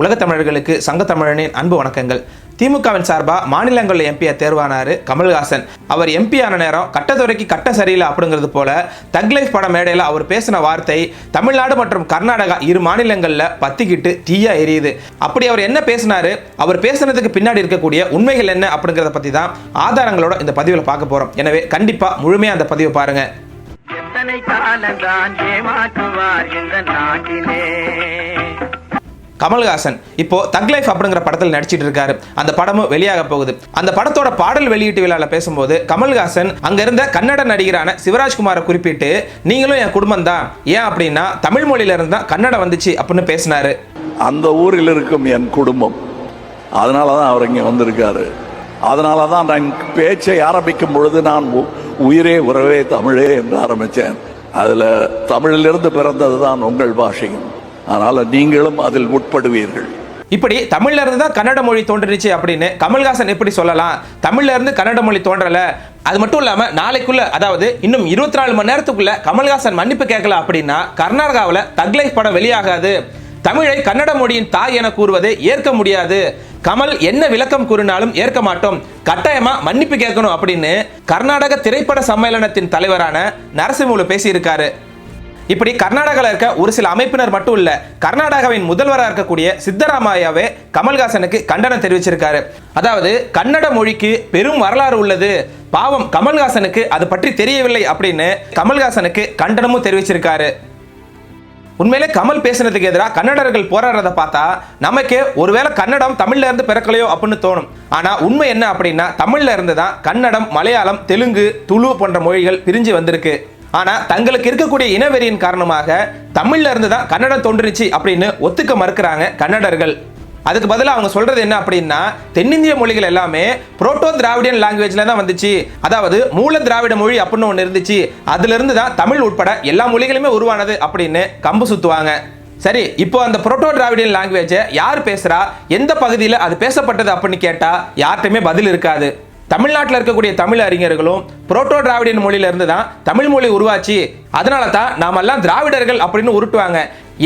உலகத் தமிழர்களுக்கு சங்க தமிழனின் அன்பு வணக்கங்கள். திமுகவின் சார்பாக மாநிலங்களில் எம்பியா தேர்வானார் கமல்ஹாசன். அவர் எம்பி ஆன நேரம் கட்டத்துறைக்கு கட்ட சரியில்லை அப்படிங்கிறது போல தக்லைஃப் பட மேடையில் அவர் பேசின வார்த்தை தமிழ்நாடு மற்றும் கர்நாடகா இரு மாநிலங்களில் பத்திக்கிட்டு தீயா எரியுது. அப்படி அவர் என்ன பேசினாரு? அவர் பேசுனதுக்கு பின்னாடி இருக்கக்கூடிய உண்மைகள் என்ன அப்படிங்கிறத பற்றி தான் ஆதாரங்களோட இந்த பதிவில் பார்க்க போகிறோம் எனவே கண்டிப்பாக முழுமையாக அந்த பதிவை பாருங்க. எத்தனை காலந்தான் ஏமாற்றுவார் இந்த நாட்டிலே? கமல்ஹாசன். இப்போ தக் லைஃப் அப்படிங்கிற படத்தில் நடிச்சிட்டு இருக்காரு. அந்த படமும் வெளியாக போகுது. அந்த படத்தோட பாடல் வெளியீட்டு விழாவில் பேசும்போது கமல்ஹாசன் அங்க இருந்த கன்னட நடிகரான சிவராஜ்குமாரை குறிப்பிட்டு நீங்களும் என் குடும்பம் தான். ஏன் அப்படின்னா தமிழ் மொழியில இருந்து தான் கன்னடம் வந்துச்சு அப்படின்னு பேசினாரு. அந்த ஊரில் இருக்கும் என் குடும்பம். அதனால தான் அவர் இங்கே வந்திருக்காரு. அதனால தான் நான் பேச்சை ஆரம்பிக்கும் பொழுது நான் உ- உயிரே உறவே தமிழே என்று ஆரம்பித்தேன். அதில் தமிழிலிருந்து பிறந்தது தான் உங்கள் பாஷையும். அதனால் நீங்களும் அதில் உட்படுவீர்கள். இப்படி தமிழ்ல இருந்து தான் கன்னட மொழி தோன்றுச்சு அப்படின்னு கமல்ஹாசன் எப்படி சொல்லலாம்? தமிழ்ல இருந்து கன்னட மொழி தோன்றல. அது மட்டும் இல்லாம நாளைக்குள்ள அதாவது இன்னும் இருபத்தி நாலு மணி நேரத்துக்குள்ள கமல்ஹாசன் மன்னிப்பு கேட்கல அப்படின்னா கர்நாடகாவில் தக்லைஃப் படம் வெளியாகாது. தமிழை கன்னட மொழியின் தாய் என கூறுவதை ஏற்க முடியாது. கமல் என்ன விளக்கம் கூறினாலும் ஏற்க மாட்டோம். கட்டாயமா மன்னிப்பு கேட்கணும் அப்படின்னு கர்நாடக திரைப்பட சம்மேளனத்தின் தலைவரான நரசிம்முலு பேசியிருக்காரு. இப்படி கர்நாடகாவில் இருக்க ஒரு சில அமைப்பினர் மட்டும் இல்ல கர்நாடகாவின் முதல்வராக இருக்கக்கூடிய சித்தராமையாவே கமல்ஹாசனுக்கு கண்டனம் தெரிவிச்சிருக்காரு. அதாவது கன்னட மொழிக்கு பெரும் வரலாறு உள்ளது. பாவம் கமல்ஹாசனுக்கு அது பற்றி தெரியவில்லை அப்படின்னு கமல்ஹாசனுக்கு கண்டனமும் தெரிவிச்சிருக்காரு. உண்மையிலே கமல் பேசுனதுக்கு எதிராக கன்னடர்கள் போராடுறத பார்த்தா நமக்கு ஒருவேளை கன்னடம் தமிழ்ல இருந்து பிறக்கலையோ அப்படின்னு தோணும். ஆனா உண்மை என்ன அப்படின்னா தமிழ்ல இருந்து தான் கன்னடம் மலையாளம் தெலுங்கு துளு போன்ற மொழிகள் பிரிஞ்சு வந்திருக்கு. ஆனால் தங்களுக்கு இருக்கக்கூடிய இனவெறியின் காரணமாக தமிழ்ல இருந்து தான் கன்னடம் தோன்றுச்சு அப்படின்னு ஒத்துக்க மறுக்கிறாங்க கன்னடர்கள். அதுக்கு பதிலாக அவங்க சொல்றது என்ன அப்படின்னா தென்னிந்திய மொழிகள் எல்லாமே புரோட்டோ திராவிடியன் லாங்குவேஜ்ல தான் வந்துச்சு. அதாவது மூல திராவிட மொழி அப்படின்னு ஒன்று இருந்துச்சு. அதுல இருந்து தான் தமிழ் உட்பட எல்லா மொழிகளுமே உருவானது அப்படின்னு கம்பு சுத்துவாங்க. சரி இப்போ அந்த புரோட்டோ திராவிடியன் லாங்குவேஜை யார் பேசுறா? எந்த பகுதியில் அது பேசப்பட்டது அப்படின்னு கேட்டால் யார்கிட்டையுமே பதில் இருக்காது. தமிழ்நாட்டில் இருக்கக்கூடிய தமிழ் அறிஞர்களும் புரோட்டோ திராவிடியன் மொழியிலிருந்து தான் தமிழ் மொழி உருவாச்சு. அதனால தான் நாமெல்லாம் திராவிடர்கள் அப்படின்னு உருட்டுவாங்க.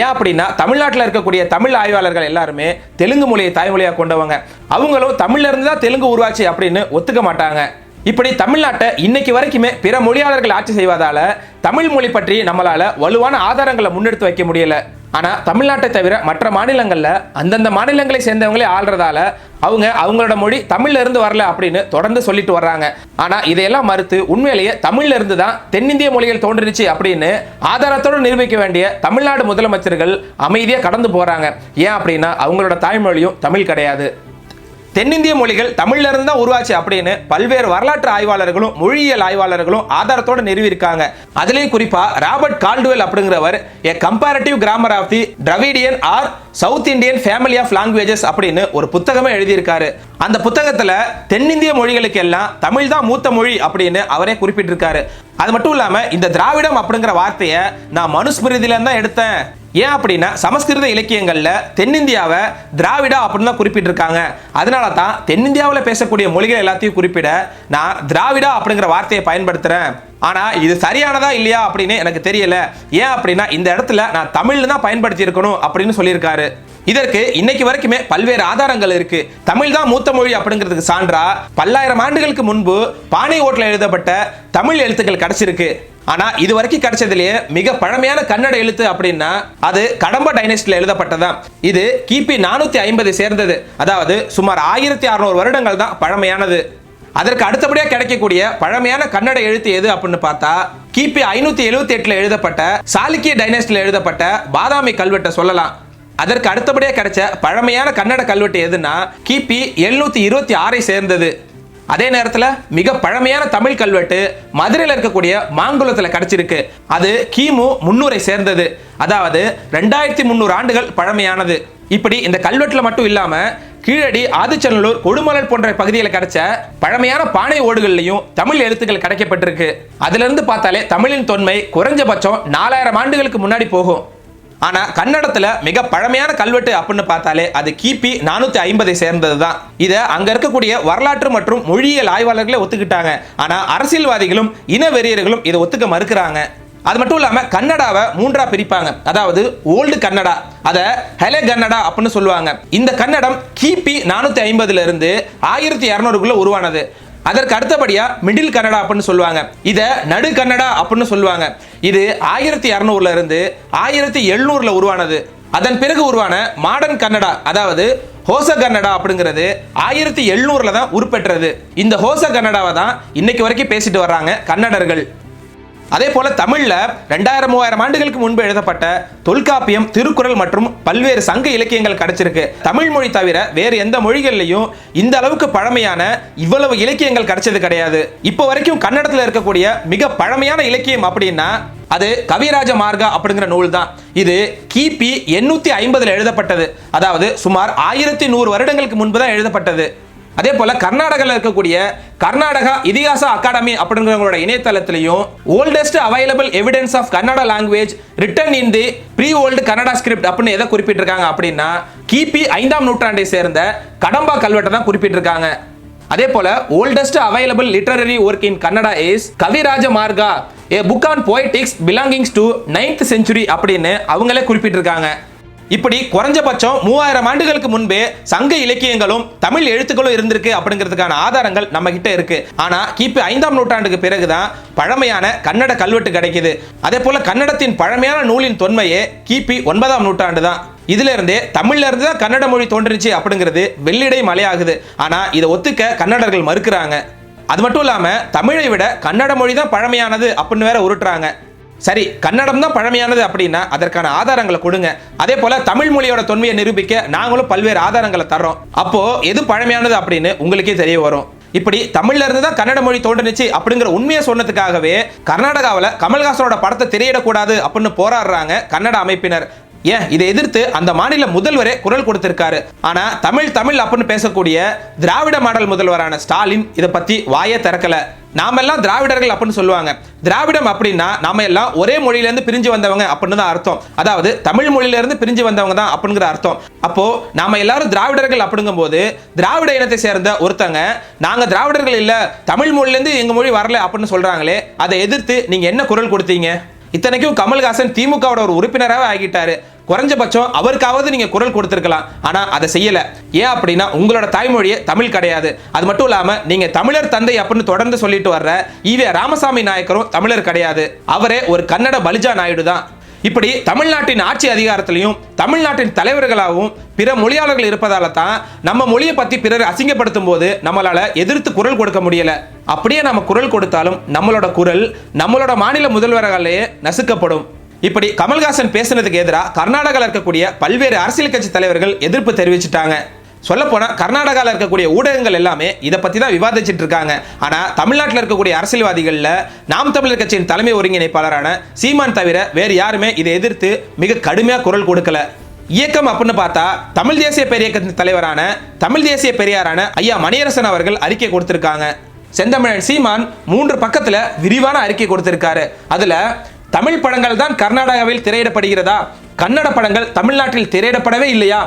ஏன் அப்படின்னா தமிழ்நாட்டில் இருக்கக்கூடிய தமிழ் ஆய்வாளர்கள் எல்லாருமே தெலுங்கு மொழியை தாய்மொழியாக கொண்டவங்க. அவங்களும் தமிழ்லேருந்து தான் தெலுங்கு உருவாச்சு அப்படின்னு ஒத்துக்க மாட்டாங்க. இப்படி தமிழ்நாட்டை இன்னைக்கு வரைக்குமே பிற மொழியாளர்கள் ஆட்சி செய்வதால தமிழ் மொழி பற்றி நம்மளால வலுவான ஆதாரங்களை முன்னெடுத்து வைக்க முடியல. ஆனால் தமிழ்நாட்டை தவிர மற்ற மாநிலங்களில் அந்தந்த மாநிலங்களை சேர்ந்தவங்களே ஆள்றதால அவங்க அவங்களோட மொழி தமிழ்ல இருந்து வரல அப்படின்னு தொடர்ந்து சொல்லிட்டு வர்றாங்க. ஆனால் இதையெல்லாம் மறுத்து உண்மையிலேயே தமிழ்ல இருந்து தான் தென்னிந்திய மொழிகள் தோன்றுச்சு அப்படின்னு ஆதாரத்தோடு நிரூபிக்க வேண்டிய தமிழ்நாடு முதலமைச்சர்கள் அமைதியாக கடந்து போகிறாங்க ஏன் அப்படின்னா அவங்களோட தாய்மொழியும் தமிழ் கிடையாது. தென்னிந்திய மொழிகள் தமிழ்லேருந்து தான் உருவாச்சு அப்படின்னு பல்வேறு வரலாற்று ஆய்வாளர்களும் மொழியியல் ஆய்வாளர்களும் ஆதாரத்தோடு நிறுவியிருக்காங்க. அதுலேயும் குறிப்பாக ராபர்ட் கால்டுவெல் அப்படிங்கிறவர் a comparative grammar of the Dravidian or South Indian family of languages அப்படின்னு ஒரு புத்தகமே எழுதியிருக்காரு. அந்த புத்தகத்தில் தென்னிந்திய மொழிகளுக்கு எல்லாம் தமிழ் தான் மூத்த மொழி அப்படின்னு அவரே குறிப்பிட்டிருக்காரு. அது மட்டும் இல்லாமல் இந்த திராவிடம் அப்படிங்கிற வார்த்தையை நான் மனுஸ்மிருதியிலேருந்து தான் எடுத்தேன். ஏன் அப்படின்னா சமஸ்கிருத இலக்கியங்களில் தென்னிந்தியாவை திராவிடா அப்படின்னு தான் குறிப்பிட்டிருக்காங்க. அதனால தான் தென்னிந்தியாவில் பேசக்கூடிய மொழிகள் எல்லாத்தையும் குறிப்பிட நான் திராவிடா அப்படிங்கிற வார்த்தையை பயன்படுத்துகிறேன் ஆனால் இது சரியானதா இல்லையா அப்படின்னு எனக்கு தெரியல. ஏன் அப்படின்னா இந்த இடத்துல நான் தமிழ்ல தான் பயன்படுத்தி இருக்கணும் அப்படின்னு சொல்லியிருக்காரு. இதற்கு இன்னைக்கு வரைக்குமே பல்வேறு ஆதாரங்கள் இருக்கு. தமிழ் தான் மூத்த மொழி அப்படிங்கிறதுக்கு சான்றா பல்லாயிரம் ஆண்டுகளுக்கு முன்பு பானை ஓட்டில் எழுதப்பட்ட தமிழ் எழுத்துக்கள் கிடைச்சிருக்கு. ஆனா இது வரைக்கும் கிடைச்சதுலயே மிக பழமையான கன்னட எழுத்து அப்படின்னா அது கடம்ப டைனஸ்டில எழுதப்பட்டதான் இது கிபி நானூத்தி ஐம்பது சேர்ந்தது. அதாவது சுமார் ஆயிரத்தி அறுநூறு வருடங்கள் தான் பழமையானது. அதற்கு அடுத்தபடியாக கிடைக்கக்கூடிய பழமையான கன்னட எழுத்து எது அப்படின்னு பார்த்தா கிபி ஐநூத்தி எழுபத்தி எட்டுல எழுதப்பட்ட சாளுக்கிய டைனஸ்டில எழுதப்பட்ட பாதாமி கல்வெட்டை சொல்லலாம். அதற்கு அடுத்தபடியாக கிடைச்ச பழமையான கன்னட கல்வெட்டு எதுன்னா கிபி எழுநூத்தி இருபத்தி ஆறை சேர்ந்தது. அதே நேரத்தில் மிக பழமையான தமிழ் கல்வெட்டு மதுரையில் இருக்கக்கூடிய மாங்குளத்தில் கிடைச்சிருக்கு. அது கிமு முன்னூரை சேர்ந்தது. அதாவது ரெண்டாயிரத்தி முந்நூறு ஆண்டுகள் பழமையானது. இப்படி இந்த கல்வெட்டில் மட்டும் இல்லாம கீழடி ஆதிச்சநல்லூர் கொடுமலர் போன்ற பகுதியில் கிடைச்ச பழமையான பானை ஓடுகள்லையும் தமிழ் எழுத்துக்கள் கிடைக்கப்பட்டிருக்கு. அதுல இருந்து பார்த்தாலே தமிழின் தொன்மை குறைஞ்சபட்சம் நாலாயிரம் ஆண்டுகளுக்கு முன்னாடி போகும். ஆனா கன்னடத்துல மிக பழமையான கல்வெட்டு அப்படின்னு பார்த்தாலே அது கிபி நானூத்தி ஐம்பதை சேர்ந்தது தான் இதை அங்க இருக்கக்கூடிய வரலாற்று மற்றும் மொழியியல் ஆய்வாளர்களே ஒத்துக்கிட்டாங்க. ஆனா அரசியல்வாதிகளும் இன வெறியர்களும் இதை ஒத்துக்க மறுக்கிறாங்க. அது மட்டும் இல்லாம கன்னடாவை மூன்றா பிரிப்பாங்க. அதாவது ஓல்டு கன்னடா. அத ஹெலே கன்னடா அப்படின்னு சொல்லுவாங்க. இந்த கன்னடம் கிபி நானூத்தி ஐம்பதுல இருந்து ஆயிரத்தி இரநூறுக்குள்ள உருவானது. அதற்கு அடுத்தபடியா மிடில் கன்னடா அப்படின்னு சொல்லுவாங்க. இதை நடு கன்னடா அப்படின்னு சொல்லுவாங்க. இது ஆயிரத்தி இரநூறுல இருந்து ஆயிரத்தி எழுநூறுல உருவானது. அதன் பிறகு உருவான மாடர்ன் கன்னடா அதாவது ஹோச கன்னடா அப்படிங்கிறது ஆயிரத்தி எழுநூறுல தான் உருப்பெற்றது. இந்த ஹோச கன்னடாவை தான் இன்னைக்கு வரைக்கும் பேசிட்டு வர்றாங்க கன்னடர்கள். அதே போல தமிழ்ல ரெண்டாயிரம் மூவாயிரம் ஆண்டுகளுக்கு முன்பு எழுதப்பட்ட தொல்காப்பியம் திருக்குறள் மற்றும் பல்வேறு சங்க இலக்கியங்கள் கிடைச்சிருக்கு. தமிழ் மொழி தவிர வேறு எந்த மொழிகள்லையும் இந்த அளவுக்கு பழமையான இவ்வளவு இலக்கியங்கள் கிடைச்சது கிடையாது. இப்போ வரைக்கும் கன்னடத்தில் இருக்கக்கூடிய மிக பழமையான இலக்கியம் அப்படின்னா அது கவிராஜ மார்கா அப்படிங்கிற நூல் தான் இது கிபி எண்ணூத்தி ஐம்பதுல எழுதப்பட்டது. அதாவது சுமார் ஆயிரத்தி நூறு வருடங்களுக்கு முன்பு தான் எழுதப்பட்டது. அதே போல கர்நாடகாவில் இருக்கக்கூடிய கர்நாடகா இதிகாச அகாடமி அப்படிங்கிறவங்களோட இணையதளத்திலையும் oldest available evidence of Kannada language written in the pre old Kannada script அப்படின்னு எதை குறிப்பிட்டிருக்காங்க அப்படின்னா கிபி ஐந்தாம் நூற்றாண்டை சேர்ந்த கடம்பா கல்வெட்டை தான் குறிப்பிட்டிருக்காங்க. அதே போல oldest available literary work in Kannada is Kavirajamarga a book on poetics belongings to ninth century அப்படின்னு அவங்களே குறிப்பிட்டிருக்காங்க. இப்படி குறைஞ்சபட்சம் மூவாயிரம் ஆண்டுகளுக்கு முன்பே சங்க இலக்கியங்களும் தமிழ் எழுத்துக்களும் இருந்திருக்கு அப்படிங்கிறதுக்கான ஆதாரங்கள் நம்ம கிட்ட இருக்கு. ஆனா கிபி ஐந்தாம் நூற்றாண்டுக்கு பிறகுதான் பழமையான கன்னட கல்வெட்டு கிடைக்குது. அதே போல கன்னடத்தின் பழமையான நூலின் தொன்மையே கிபி ஒன்பதாம் நூற்றாண்டு தான் இதுல இருந்தே தமிழ்ல இருந்து தான் கன்னட மொழி தோன்றுச்சு அப்படிங்கிறது வெள்ளிடை மலையாகுது. ஆனா இதை ஒத்துக்க கன்னடர்கள் மறுக்கிறாங்க. அது மட்டும் இல்லாம தமிழை விட கன்னட மொழி தான் பழமையானது அப்படின்னு வேற உருட்டுறாங்க. சரி கன்னடம் தான் பழமையானது அப்படின்னா அதற்கான ஆதாரங்களை கொடுங்க. அதே போல தமிழ் மொழியோட தொன்மையை நிரூபிக்க நாங்களும் பல்வேறு ஆதாரங்களை தர்றோம். அப்போ எது பழமையானது அப்படின்னு உங்களுக்கே தெரிய வரும். இப்படி தமிழ்ல இருந்து தான் கன்னட மொழி தோன்றுனுச்சு அப்படிங்கிற உண்மையை சொன்னதுக்காகவே கர்நாடகாவில் கமல்ஹாசனோட படத்தை திரையிடக்கூடாது அப்படின்னு போராடுறாங்க கன்னட அமைப்பினர். ஏன்? இதை எதிர்த்து அந்த மாநில முதல்வரே குரல் கொடுத்திருக்காரு. ஆனா தமிழ் தமிழ் அப்படின்னு பேசக்கூடிய திராவிட மாடல் முதல்வரான ஸ்டாலின் இதை பத்தி வாயே திறக்கல. நாமெல்லாம் திராவிடர்கள் அப்படின்னு சொல்லுவாங்க. திராவிடம் அப்படின்னா நாம எல்லாம் ஒரே மொழியிலேருந்து பிரிஞ்சு வந்தவங்க அப்படின்னு தான் அர்த்தம். அதாவது தமிழ் மொழியிலேருந்து பிரிஞ்சு வந்தவங்க தான் அப்படிங்கிற அர்த்தம். அப்போ நாம எல்லாரும் திராவிடர்கள் அப்படிங்கும்போது திராவிட இனத்தை சேர்ந்த ஒருத்தங்க நாங்க திராவிடர்கள் இல்ல தமிழ் மொழியிலேருந்து எங்க மொழி வரல அப்படின்னு சொல்றாங்களே அதை எதிர்த்து நீங்க என்ன குரல் கொடுத்தீங்க? இத்தனைக்கும் கமல்ஹாசன் திமுகவோட ஒரு உறுப்பினராகவே ஆகிட்டாரு. குறைஞ்சபட்சம் அவருக்காவது நீங்க குரல் கொடுத்திருக்கலாம். ஆனா அதை செய்யல. ஏன் அப்படின்னா உங்களோட தாய்மொழியே தமிழ் கிடையாது. அது மட்டும் இல்லாம நீங்க தமிழர் தந்தை அப்படின்னு தொடர்ந்து சொல்லிட்டு வர்ற ஈவே ராமசாமி நாயக்கரும் தமிழர் கிடையாது. அவரே ஒரு கன்னட பலிஜா நாயுடு தான். இப்படி தமிழ்நாட்டின் ஆட்சி அதிகாரத்திலையும் தமிழ்நாட்டின் தலைவர்களாகவும் பிற மொழியாளர்கள் இருப்பதால தான் நம்ம மொழியை பத்தி பிறர் அசிங்கப்படுத்தும் போது நம்மளால எதிர்த்து குரல் கொடுக்க முடியல. அப்படியே நம்ம குரல் கொடுத்தாலும் நம்மளோட குரல் நம்மளோட மாநில முதல்வர்களே நசுக்கப்படும். இப்படி கமல்ஹாசன் பேசுனதுக்கு எதிராக கர்நாடகாவில் இருக்கக்கூடிய பல்வேறு அரசியல் கட்சி தலைவர்கள் எதிர்ப்பு தெரிவிச்சிட்டாங்க. சொல்லப்போனால் கர்நாடகாவில் இருக்கக்கூடிய ஊடகங்கள் எல்லாமே இதை பற்றி தான் விவாதிச்சுட்டு இருக்காங்க. ஆனால் தமிழ்நாட்டில் இருக்கக்கூடிய அரசியல்வாதிகளில் நாம் தமிழர் கட்சியின் தலைமை ஒருங்கிணைப்பாளரான சீமான் தவிர வேறு யாருமே இதை எதிர்த்து மிக கடுமையாக குரல் கொடுக்கல. இயக்கம் அப்படின்னு பார்த்தா தமிழ் தேசிய பெரியக்கத்தின் தலைவரான தமிழ் தேசிய பெரியாரான ஐயா மணியரசன் அவர்கள் அறிக்கை கொடுத்திருக்காங்க. செந்தமிழன் சீமான் மூன்று பக்கத்தில் விரிவான அறிக்கை கொடுத்திருக்காரு. அதில் தமிழ் படங்கள் தான் கர்நாடகாவில் திரையிடப்படுகிறதா? கன்னட படங்கள் தமிழ்நாட்டில் திரையிடப்படவே இல்லையா?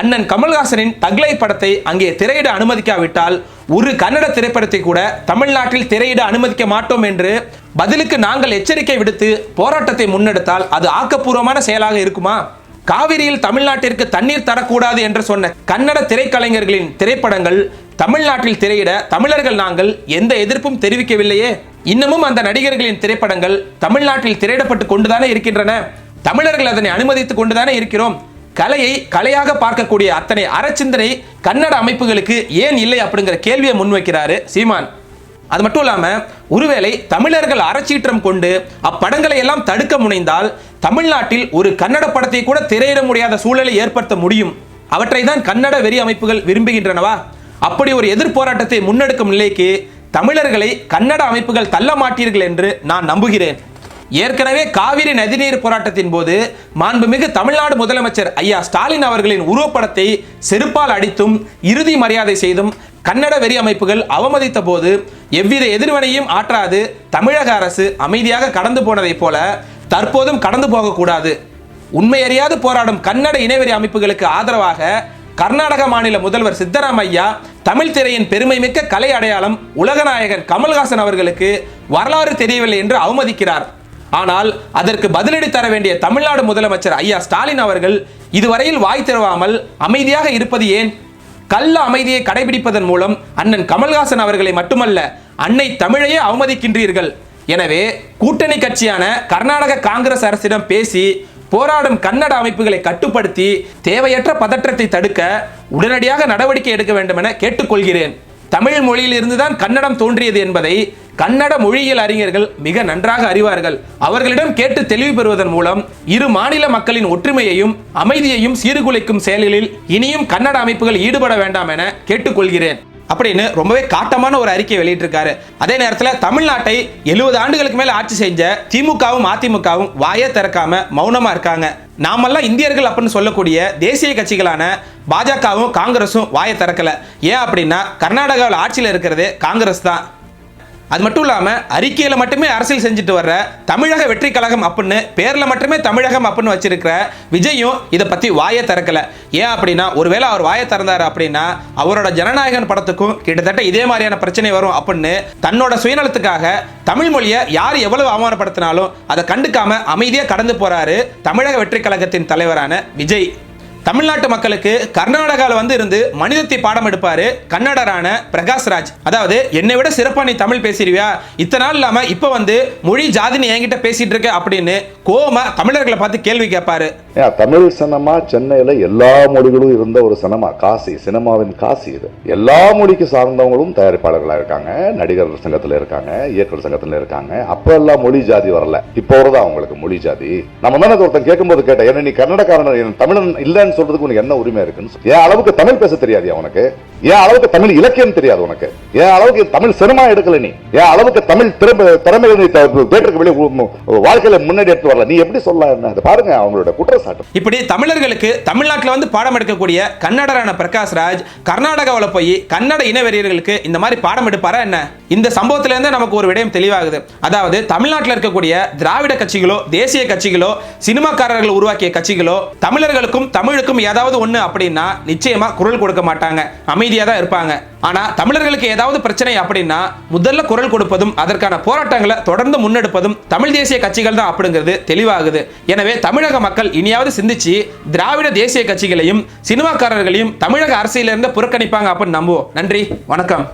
அண்ணன் கமல்ஹாசனின் தக்லை படத்தை அங்கே திரையிட அனுமதிக்காவிட்டால் ஒரு கன்னட திரைப்படத்தை கூட தமிழ்நாட்டில் திரையிட அனுமதிக்க மாட்டோம் என்று பதிலுக்கு நாங்கள் எச்சரிக்கை விடுத்து போராட்டத்தை முன்னெடுத்தால் அது ஆக்கப்பூர்வமான செயலாக இருக்குமா? காவிரியில் தமிழ்நாட்டிற்கு தண்ணீர் தரக்கூடாது என்று சொன்ன கன்னட திரைக்கலைஞர்களின் திரைப்படங்கள் தமிழ்நாட்டில் திரையிட தமிழர்கள் நாங்கள் எந்த எதிர்ப்பும் தெரிவிக்கவில்லையே. இன்னமும் அந்த நடிகர்களின் திரைப்படங்கள் தமிழ்நாட்டில் திரையிடப்பட்டு கொண்டுதானே இருக்கின்றன? தமிழர்கள் அதனை அனுமதித்துக் கொண்டுதானே இருக்கிறோம்? கலையை கலையாக பார்க்கக்கூடிய அத்தனை அறச்சிந்தனை கன்னட அமைப்புகளுக்கு ஏன் இல்லை அப்படிங்கிற கேள்வியை முன்வைக்கிறாரு சீமான். அது மட்டும் இல்லாம ஒருவேளை தமிழர்கள் அறச்சீற்றம் கொண்டு அப்படங்களை எல்லாம் தடுக்க முனைந்தால் தமிழ்நாட்டில் ஒரு கன்னட படத்தை கூட திரையிட முடியாத சூழலை ஏற்படுத்த முடியும். அவற்றை தான் கன்னட வெறி அமைப்புகள் விரும்புகின்றனவா? அப்படி ஒரு எதிர்போராட்டத்தை முன்னெடுக்கும் நிலைக்கு தமிழர்களை கன்னட அமைப்புகள் தள்ள மாட்டீர்கள் என்று நான் நம்புகிறேன். ஏற்கனவே காவிரி நதிநீர் போராட்டத்தின் போது மாண்புமிகு தமிழ்நாடு முதலமைச்சர் ஐயா ஸ்டாலின் அவர்களின் உருவப்படத்தை செருப்பால் அடித்தும் இறுதி மரியாதை செய்தும் கன்னட வெறி அமைப்புகள் அவமதித்த போது எவ்வித எதிர்வினையும் ஆற்றாது தமிழக அரசு அமைதியாக கடந்து போனதைப் போல தற்போதும் கடந்து போகக்கூடாது. உண்மையறியாது போராடும் கன்னட இனவெறி அமைப்புகளுக்கு ஆதரவாக கர்நாடக மாநில முதல்வர் சித்தராமையா தமிழ் திரையின் பெருமைமிக்க கலை அடையாளம் உலகநாயகன் கமல்ஹாசன் அவர்களுக்கு வரலாறு தெரியவில்லை என்று அவமதிக்கிறார். ஆனால் அதற்கு பதிலடி தர வேண்டிய தமிழ்நாடு முதலமைச்சர் ஐயா ஸ்டாலின் அவர்கள் இதுவரையில் வாய் திறவாமல் அமைதியாக இருப்பது ஏன்? கள்ள அமைதியை கடைபிடிப்பதன் மூலம் அண்ணன் கமல்ஹாசன் அவர்களை மட்டுமல்ல அன்னை தமிழையே அவமதிக்கின்றீர்கள். எனவே கூட்டணி கட்சியான கர்நாடக காங்கிரஸ் அரசிடம் பேசி போராடும் கன்னட அமைப்புகளை கட்டுப்படுத்தி தேவையற்ற பதற்றத்தை தடுக்க உடனடியாக நடவடிக்கை எடுக்க வேண்டும் என கேட்டுக்கொள்கிறேன். தமிழ் மொழியில் இருந்துதான் கன்னடம் தோன்றியது என்பதை கன்னட மொழியியல் அறிஞர்கள் மிக நன்றாக அறிவார்கள். அவர்களிடம் கேட்டு தெளிவு பெறுவதன் மூலம் இரு மாநில மக்களின் ஒற்றுமையையும் அமைதியையும் சீர்குலைக்கும் செயல்களில் இனியும் கன்னட அமைப்புகள் ஈடுபட வேண்டாம் என கேட்டுக்கொள்கிறேன். அப்படின்னு ரொம்பவே காட்டமான ஒரு அறிக்கை வெளியிட்டிருக்காரு. அதே நேரத்தில் தமிழ்நாட்டை எழுபது ஆண்டுகளுக்கு மேலே ஆட்சி செஞ்ச திமுகவும் அதிமுகவும் வாயே திறக்காம மௌனமா இருக்காங்க. நாமெல்லாம் இந்தியர்கள் அப்படின்னு சொல்லக்கூடிய தேசிய கட்சிகளான பாஜகவும் காங்கிரஸும் வாயை திறக்கல. ஏன் அப்படின்னா கர்நாடகாவில் ஆட்சியில் இருக்கிறது காங்கிரஸ் தான். அது மட்டும் இல்லாமல் அறிக்கையில் மட்டுமே அரசியல் செஞ்சுட்டு வர்ற தமிழக வெற்றி கழகம் அப்படின்னு பேரில் மட்டுமே தமிழகம் அப்படின்னு வச்சிருக்கிற விஜயும் இதை பற்றி வாயை திறக்கலை. ஏன் அப்படின்னா ஒருவேளை அவர் வாயை திறந்தார் அப்படின்னா அவரோட ஜனநாயகன் படத்துக்கும் கிட்டத்தட்ட இதே மாதிரியான பிரச்சனை வரும் அப்படின்னு தன்னோட சுயநலத்துக்காக தமிழ் மொழியை யார் எவ்வளவு அவமானப்படுத்தினாலும் அதை கண்டுக்காம அமைதியாக கடந்து போகிறாரு தமிழக வெற்றி கழகத்தின் தலைவரான விஜய். தமிழ்நாட்டு மக்களுக்கு கர்நாடகாவில் வந்து இருந்து மனிதத்தை பாடம் எடுப்பாரு கன்னடரான பிரகாஷ்ராஜ் அதாவது என்னை விட சிறப்பாக நீ தமிழ் பேசிடுவியா? இத்தனை நாள் இல்லாமல் இப்போ வந்து மொழி ஜாதின்னு என்கிட்ட பேசிகிட்டு இருக்க அப்படின்னு கோம தமிழர்களை பார்த்து கேள்வி கேட்பாரு. தமிழ் சினிமா சென்னையில் எல்லா மொழிகளும் இருந்த ஒரு சினிமா காசி சினிமாவின் காசி இது. எல்லா மொழிக்கு சார்ந்தவங்களும் தயாரிப்பாளர்களாக இருக்காங்க நடிகர் சங்கத்தில் இருக்காங்க இயக்குநர் சங்கத்தில் இருக்காங்க. அப்போ எல்லாம் மொழி ஜாதி வரல. இப்போ வருதா அவங்களுக்கு மொழி ஜாதி. நம்ம தானே ஒருத்தன் கேட்கும்போது கேட்டேன் ஏன்னா நீ கன்னடக்காரன் தமிழன் இல்லைன்னு சொல்றதுக்கு உனக்கு என்ன உரிமை இருக்குன்னு சொல்லி. ஏன் அளவுக்கு தமிழ் பேச தெரியாது உனக்கு? ஏன் அளவுக்கு தமிழ் இலக்கியம் தெரியாது உனக்கு? ஏன் அளவுக்கு தமிழ் சினிமா எடுக்கல நீ? ஏன் அளவுக்கு தமிழ் திறமை திறமைகள் நீ த- தேட்டருக்கு வெளியே வாழ்க்கையில முன்னாடி எடுத்து வரல? நீ எப்படி சொல்ல என்ன? பாருங்க அவங்களோட குற்றச்சாட்டு இப்படி தமிழர்களுக்கு தமிழ்நாட்டில் வந்து பாடம் எடுக்கக்கூடிய கன்னடரான பிரகாஷ் ராஜ் கர்நாடகாவில் போய் கன்னட இனவெறியர்களுக்கு இந்த மாதிரி பாடம் எடுப்பாரா என்ன? இந்த சம்பவத்திலேருந்து நமக்கு ஒரு விடயம் தெளிவாகுது. அதாவது தமிழ்நாட்டில் இருக்கக்கூடிய திராவிட கட்சிகளோ தேசிய கட்சிகளோ சினிமாக்காரர்கள் உருவாக்கிய கட்சிகளோ தமிழர்களுக்கும் தமிழுக்கும் ஏதாவது ஒன்று அப்படின்னா நிச்சயமாக குரல் கொடுக்க மாட்டாங்க. அமைதியாக தான் இருப்பாங்க. ஆனால் தமிழர்களுக்கு ஏதாவது பிரச்சனை அப்படின்னா முதல்ல குரல் கொடுப்பதும் அதற்கான போராட்டங்களை தொடர்ந்து முன்னெடுப்பதும் தமிழ் தேசிய கட்சிகள் தான் அப்படிங்கிறது தெளிவாகுது. எனவே தமிழக மக்கள் இனியாவது சிந்திச்சு திராவிட தேசிய கட்சிகளையும் சினிமாக்காரர்களையும் தமிழக அரசியலிருந்து புறக்கணிப்பாங்க அப்படின்னு நம்புவோம். நன்றி வணக்கம்.